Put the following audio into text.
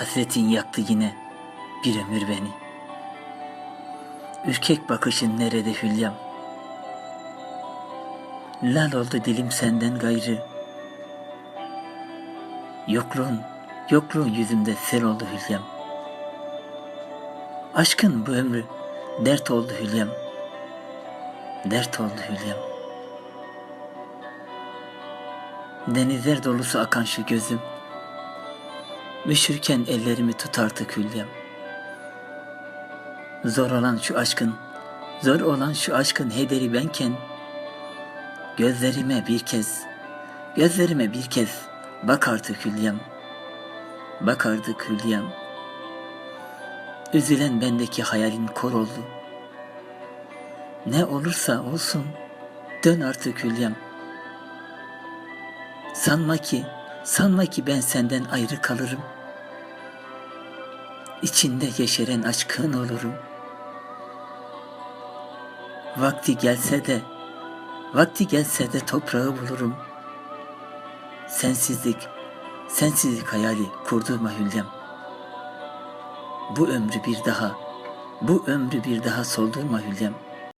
Hasretin yaktı yine bir ömür beni. Ürkek bakışın nerede hülyam? Lal oldu dilim senden gayrı. Yokluğun, yokluğun yüzümde sel oldu hülyam. Aşkın bu ömrü dert oldu hülyam. Dert oldu hülyam. Denizler dolusu akan şu gözüm. Üşürken ellerimi tut artık hülyam. Zor olan şu aşkın, zor olan şu aşkın hederi benken, gözlerime bir kez, gözlerime bir kez bak artık hülyam. Bak artık hülyam. Üzülen bendeki hayalin kor oldu. Ne olursa olsun dön artık hülyam. Sanma ki, sanma ki ben senden ayrı kalırım. İçinde yeşeren aşkın olurum. Vakti gelse de, vakti gelse de toprağı bulurum. Sensizlik, sensizlik hayali kurdurma hülyam. Bu ömrü bir daha, bu ömrü bir daha soldurma hülyam.''